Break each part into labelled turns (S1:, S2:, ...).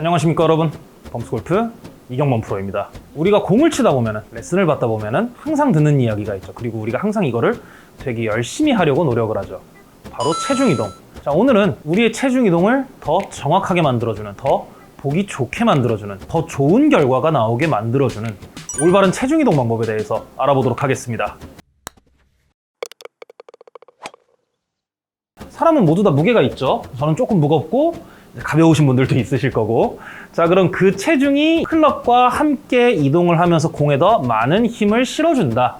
S1: 안녕하십니까 여러분. 범스골프 이경범 프로입니다. 우리가 공을 치다 보면은 레슨을 받다 보면은 항상 듣는 이야기가 있죠. 그리고 우리가 항상 이거를 되게 열심히 하려고 노력을 하죠. 바로 체중 이동. 자 오늘은 우리의 체중 이동을 더 정확하게 만들어주는 더 보기 좋게 만들어주는 더 좋은 결과가 나오게 만들어주는 올바른 체중 이동 방법에 대해서 알아보도록 하겠습니다. 사람은 모두 다 무게가 있죠. 저는 조금 무겁고 가벼우신 분들도 있으실 거고. 자, 그럼 그 체중이 클럽과 함께 이동을 하면서 공에 더 많은 힘을 실어준다.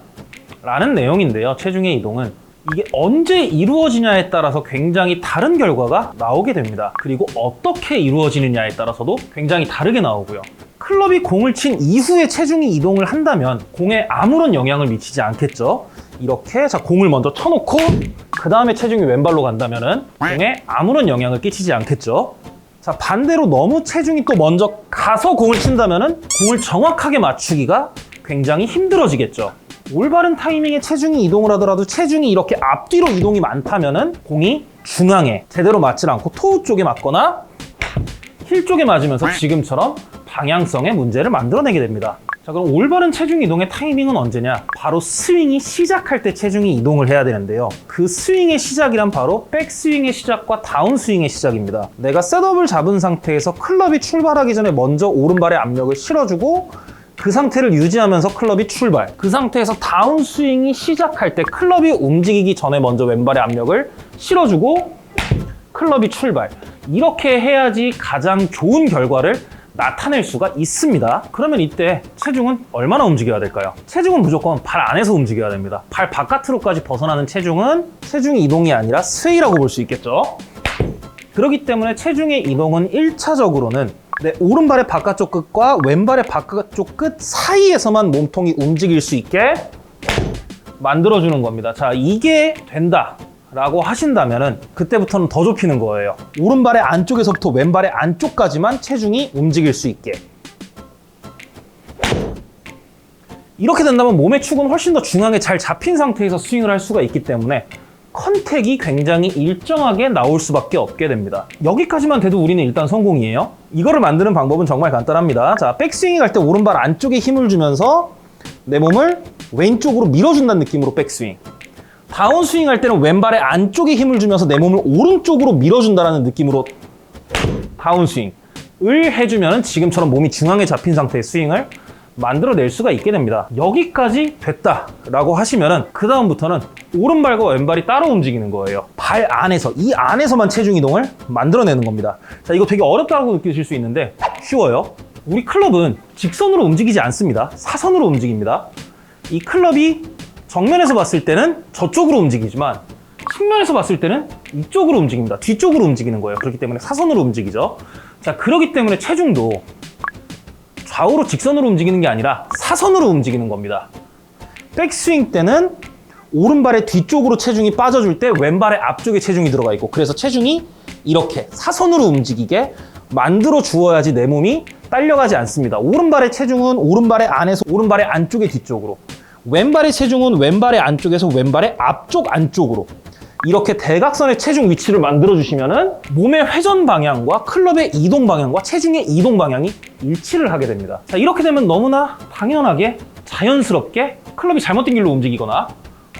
S1: 라는 내용인데요. 체중의 이동은. 이게 언제 이루어지냐에 따라서 굉장히 다른 결과가 나오게 됩니다. 그리고 어떻게 이루어지느냐에 따라서도 굉장히 다르게 나오고요. 클럽이 공을 친 이후에 체중이 이동을 한다면 공에 아무런 영향을 미치지 않겠죠. 이렇게 자 공을 먼저 쳐놓고 그 다음에 체중이 왼발로 간다면은 공에 아무런 영향을 끼치지 않겠죠. 자 반대로 너무 체중이 또 먼저 가서 공을 친다면은 공을 정확하게 맞추기가 굉장히 힘들어지겠죠. 올바른 타이밍에 체중이 이동을 하더라도 체중이 이렇게 앞뒤로 이동이 많다면은 공이 중앙에 제대로 맞지 않고 토우 쪽에 맞거나 힐 쪽에 맞으면서 지금처럼 방향성의 문제를 만들어내게 됩니다. 자, 그럼 올바른 체중 이동의 타이밍은 언제냐? 바로 스윙이 시작할 때 체중이 이동을 해야 되는데요. 그 스윙의 시작이란 바로 백스윙의 시작과 다운스윙의 시작입니다. 내가 셋업을 잡은 상태에서 클럽이 출발하기 전에 먼저 오른발에 압력을 실어주고 그 상태를 유지하면서 클럽이 출발. 그 상태에서 다운스윙이 시작할 때 클럽이 움직이기 전에 먼저 왼발에 압력을 실어주고 클럽이 출발. 이렇게 해야지 가장 좋은 결과를 나타낼 수가 있습니다. 그러면 이때 체중은 얼마나 움직여야 될까요? 체중은 무조건 발 안에서 움직여야 됩니다. 발 바깥으로까지 벗어나는 체중은 체중 이동이 아니라 스웨이라고 볼 수 있겠죠. 그렇기 때문에 체중의 이동은 1차적으로는 내 오른발의 바깥쪽 끝과 왼발의 바깥쪽 끝 사이에서만 몸통이 움직일 수 있게 만들어주는 겁니다. 자, 이게 된다. 라고 하신다면은 그때부터는 더 좁히는 거예요. 오른발의 안쪽에서부터 왼발의 안쪽까지만 체중이 움직일 수 있게. 이렇게 된다면 몸의 축은 훨씬 더 중앙에 잘 잡힌 상태에서 스윙을 할 수가 있기 때문에 컨택이 굉장히 일정하게 나올 수밖에 없게 됩니다. 여기까지만 돼도 우리는 일단 성공이에요. 이거를 만드는 방법은 정말 간단합니다. 자, 백스윙이 갈 때 오른발 안쪽에 힘을 주면서 내 몸을 왼쪽으로 밀어준다는 느낌으로 백스윙. 다운스윙 할 때는 왼발의 안쪽에 힘을 주면서 내 몸을 오른쪽으로 밀어준다는 느낌으로 다운스윙을 해주면 지금처럼 몸이 중앙에 잡힌 상태의 스윙을 만들어낼 수가 있게 됩니다. 여기까지 됐다라고 하시면은 그 다음부터는 오른발과 왼발이 따로 움직이는 거예요. 발 안에서 이 안에서만 체중 이동을 만들어내는 겁니다. 자 이거 되게 어렵다고 느끼실 수 있는데 쉬워요. 우리 클럽은 직선으로 움직이지 않습니다. 사선으로 움직입니다. 이 클럽이 정면에서 봤을 때는 저쪽으로 움직이지만 측면에서 봤을 때는 이쪽으로 움직입니다. 뒤쪽으로 움직이는 거예요. 그렇기 때문에 사선으로 움직이죠. 자, 그렇기 때문에 체중도 좌우로 직선으로 움직이는 게 아니라 사선으로 움직이는 겁니다. 백스윙 때는 오른발의 뒤쪽으로 체중이 빠져줄 때 왼발의 앞쪽에 체중이 들어가 있고 그래서 체중이 이렇게 사선으로 움직이게 만들어 주어야지 내 몸이 딸려가지 않습니다. 오른발의 체중은 오른발의 안에서 오른발의 안쪽의 뒤쪽으로 왼발의 체중은 왼발의 안쪽에서 왼발의 앞쪽 안쪽으로 이렇게 대각선의 체중 위치를 만들어 주시면은 몸의 회전 방향과 클럽의 이동 방향과 체중의 이동 방향이 일치를 하게 됩니다. 자, 이렇게 되면 너무나 당연하게 자연스럽게 클럽이 잘못된 길로 움직이거나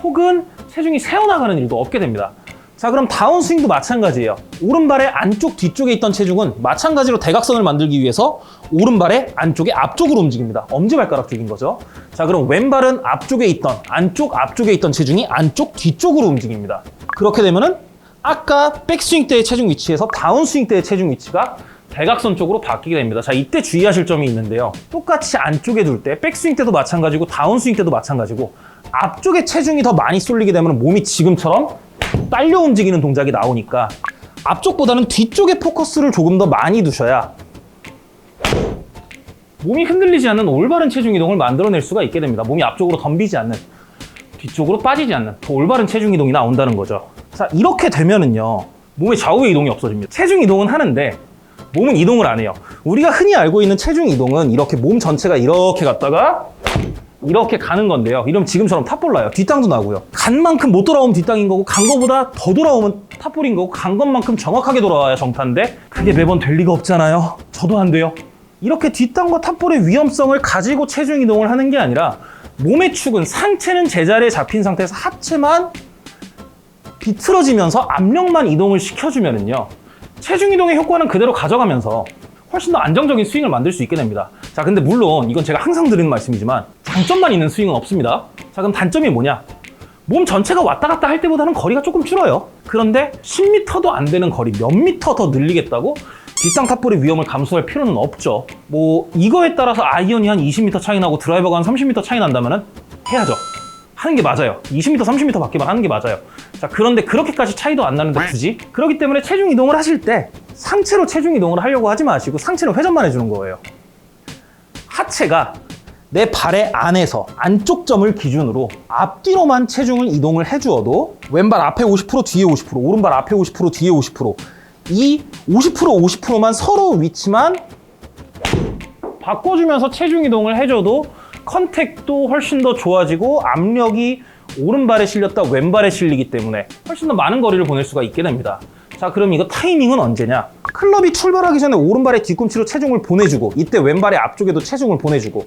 S1: 혹은 체중이 새어나가는 일도 없게 됩니다. 자, 그럼 다운스윙도 마찬가지예요. 오른발의 안쪽 뒤쪽에 있던 체중은 마찬가지로 대각선을 만들기 위해서 오른발의 안쪽에 앞쪽으로 움직입니다. 엄지발가락 쪽인 거죠. 자, 그럼 왼발은 앞쪽에 있던 안쪽 앞쪽에 있던 체중이 안쪽 뒤쪽으로 움직입니다. 그렇게 되면은 아까 백스윙 때의 체중 위치에서 다운스윙 때의 체중 위치가 대각선 쪽으로 바뀌게 됩니다. 자, 이때 주의하실 점이 있는데요. 똑같이 안쪽에 둘 때, 백스윙 때도 마찬가지고, 다운스윙 때도 마찬가지고, 앞쪽에 체중이 더 많이 쏠리게 되면 몸이 지금처럼 딸려 움직이는 동작이 나오니까 앞쪽보다는 뒤쪽에 포커스를 조금 더 많이 두셔야 몸이 흔들리지 않는 올바른 체중 이동을 만들어낼 수가 있게 됩니다. 몸이 앞쪽으로 덤비지 않는, 뒤쪽으로 빠지지 않는 더 올바른 체중 이동이 나온다는 거죠. 자, 이렇게 되면은요, 몸의 좌우의 이동이 없어집니다. 체중 이동은 하는데, 몸은 이동을 안 해요. 우리가 흔히 알고 있는 체중 이동은 이렇게 몸 전체가 이렇게 갔다가 이렇게 가는 건데요. 이러면 지금처럼 탑볼 나요. 뒷땅도 나고요. 간 만큼 못 돌아오면 뒷땅인 거고 간 거보다 더 돌아오면 탑볼인 거고 간 것만큼 정확하게 돌아와야 정타인데 그게 매번 될 리가 없잖아요. 저도 안 돼요. 이렇게 뒷땅과 탑볼의 위험성을 가지고 체중 이동을 하는 게 아니라 몸의 축은 상체는 제자리에 잡힌 상태에서 하체만 비틀어지면서 압력만 이동을 시켜주면은요 체중 이동의 효과는 그대로 가져가면서 훨씬 더 안정적인 스윙을 만들 수 있게 됩니다. 자, 근데 물론 이건 제가 항상 드리는 말씀이지만 장점만 있는 스윙은 없습니다. 자, 그럼 단점이 뭐냐? 몸 전체가 왔다 갔다 할 때보다는 거리가 조금 줄어요. 그런데 10m도 안 되는 거리 몇 미터 더 늘리겠다고 뒷땅 탑볼의 위험을 감수할 필요는 없죠. 뭐 이거에 따라서 아이언이 한 20m 차이 나고 드라이버가 한 30m 차이 난다면은 해야죠. 하는 게 맞아요. 20m, 30m 밖에만 하는 게 맞아요. 자, 그런데 그렇게까지 차이도 안 나는데 굳이? 그렇기 때문에 체중 이동을 하실 때 상체로 체중 이동을 하려고 하지 마시고 상체는 회전만 해주는 거예요. 하체가 내 발의 안에서 안쪽 점을 기준으로 앞뒤로만 체중을 이동을 해주어도 왼발 앞에 50% 뒤에 50% 오른발 앞에 50% 뒤에 50%이 50% 50%만 서로 위치만 바꿔주면서 체중 이동을 해줘도 컨택도 훨씬 더 좋아지고 압력이 오른발에 실렸다 왼발에 실리기 때문에 훨씬 더 많은 거리를 보낼 수가 있게 됩니다. 자, 그럼 이거 타이밍은 언제냐? 클럽이 출발하기 전에 오른발의 뒤꿈치로 체중을 보내주고 이때 왼발의 앞쪽에도 체중을 보내주고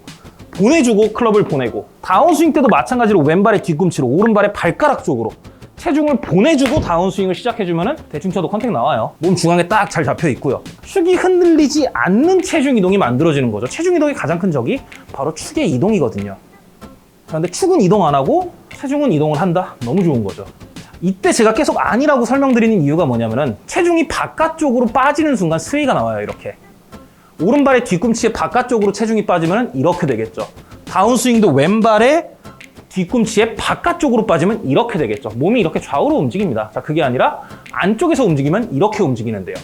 S1: 보내주고 클럽을 보내고 다운스윙 때도 마찬가지로 왼발의 뒤꿈치로 오른발의 발가락 쪽으로 체중을 보내주고 다운스윙을 시작해주면 대충 쳐도 컨택 나와요. 몸 중앙에 딱 잘 잡혀 있고요. 축이 흔들리지 않는 체중 이동이 만들어지는 거죠. 체중 이동의 가장 큰 적이 바로 축의 이동이거든요. 그런데 축은 이동 안 하고 체중은 이동을 한다? 너무 좋은 거죠. 이때 제가 계속 아니라고 설명드리는 이유가 뭐냐면은 체중이 바깥쪽으로 빠지는 순간 스웨이가 나와요, 이렇게. 오른발의 뒤꿈치에 바깥쪽으로 체중이 빠지면 이렇게 되겠죠. 다운스윙도 왼발의 뒤꿈치에 바깥쪽으로 빠지면 이렇게 되겠죠. 몸이 이렇게 좌우로 움직입니다. 자, 그게 아니라 안쪽에서 움직이면 이렇게 움직이는데요.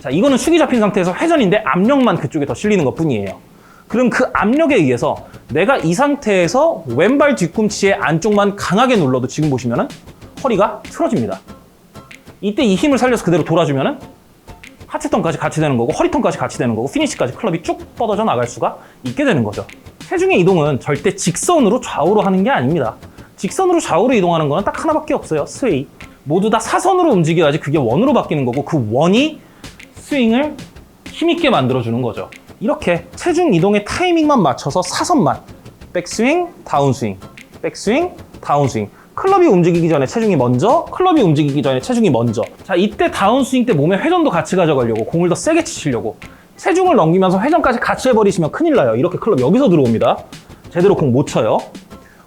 S1: 자, 이거는 축이 잡힌 상태에서 회전인데 압력만 그쪽에 더 실리는 것 뿐이에요. 그럼 그 압력에 의해서 내가 이 상태에서 왼발 뒤꿈치의 안쪽만 강하게 눌러도 지금 보시면은 허리가 틀어집니다. 이때 이 힘을 살려서 그대로 돌아주면은 하체턴까지 같이 되는 거고 허리턴까지 같이 되는 거고 피니시까지 클럽이 쭉 뻗어져 나갈 수가 있게 되는 거죠. 체중의 이동은 절대 직선으로 좌우로 하는 게 아닙니다. 직선으로 좌우로 이동하는 거는 딱 하나밖에 없어요. 스웨이. 모두 다 사선으로 움직여야지 그게 원으로 바뀌는 거고 그 원이 스윙을 힘있게 만들어주는 거죠. 이렇게 체중 이동의 타이밍만 맞춰서 사선만 백스윙, 다운스윙, 백스윙, 다운스윙 클럽이 움직이기 전에 체중이 먼저, 클럽이 움직이기 전에 체중이 먼저. 자, 이때 다운스윙 때 몸에 회전도 같이 가져가려고 공을 더 세게 치시려고 체중을 넘기면서 회전까지 같이 해버리시면 큰일 나요. 이렇게 클럽 여기서 들어옵니다. 제대로 공 못 쳐요.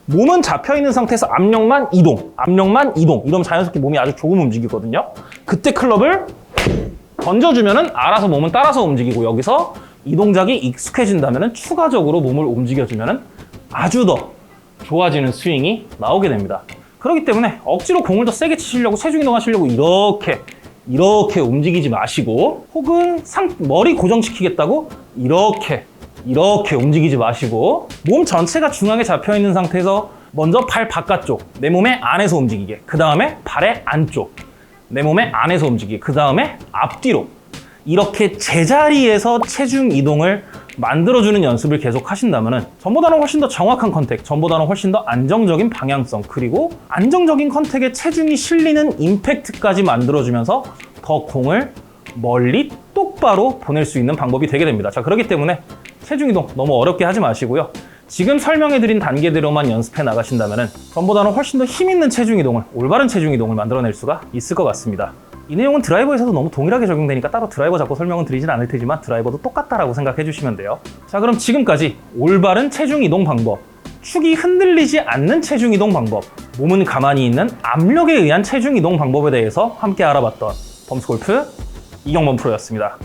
S1: 몸은 잡혀 있는 상태에서 압력만 이동, 압력만 이동. 이러면 자연스럽게 몸이 아주 조금 움직이거든요. 그때 클럽을 던져주면은 알아서 몸은 따라서 움직이고 여기서 이 동작이 익숙해진다면은 추가적으로 몸을 움직여주면은 아주 더 좋아지는 스윙이 나오게 됩니다. 그렇기 때문에 억지로 공을 더 세게 치시려고 체중 이동하시려고 이렇게 이렇게 움직이지 마시고 혹은 상 머리 고정시키겠다고 이렇게 이렇게 움직이지 마시고 몸 전체가 중앙에 잡혀 있는 상태에서 먼저 발 바깥쪽 내 몸의 안에서 움직이게. 그 다음에 발의 안쪽 내 몸의 안에서 움직이게. 그 다음에 앞뒤로. 이렇게 제자리에서 체중 이동을 만들어주는 연습을 계속 하신다면 전보다는 훨씬 더 정확한 컨택, 전보다는 훨씬 더 안정적인 방향성, 그리고 안정적인 컨택에 체중이 실리는 임팩트까지 만들어주면서 더 공을 멀리 똑바로 보낼 수 있는 방법이 되게 됩니다. 자, 그렇기 때문에 체중 이동 너무 어렵게 하지 마시고요. 지금 설명해드린 단계대로만 연습해 나가신다면 전보다는 훨씬 더 힘있는 체중 이동을, 올바른 체중 이동을 만들어낼 수가 있을 것 같습니다. 이 내용은 드라이버에서도 너무 동일하게 적용되니까 따로 드라이버 잡고 설명은 드리진 않을 테지만 드라이버도 똑같다라고 생각해 주시면 돼요. 자, 그럼 지금까지 올바른 체중 이동 방법, 축이 흔들리지 않는 체중 이동 방법, 몸은 가만히 있는 압력에 의한 체중 이동 방법에 대해서 함께 알아봤던 범스 골프 이경범 프로였습니다.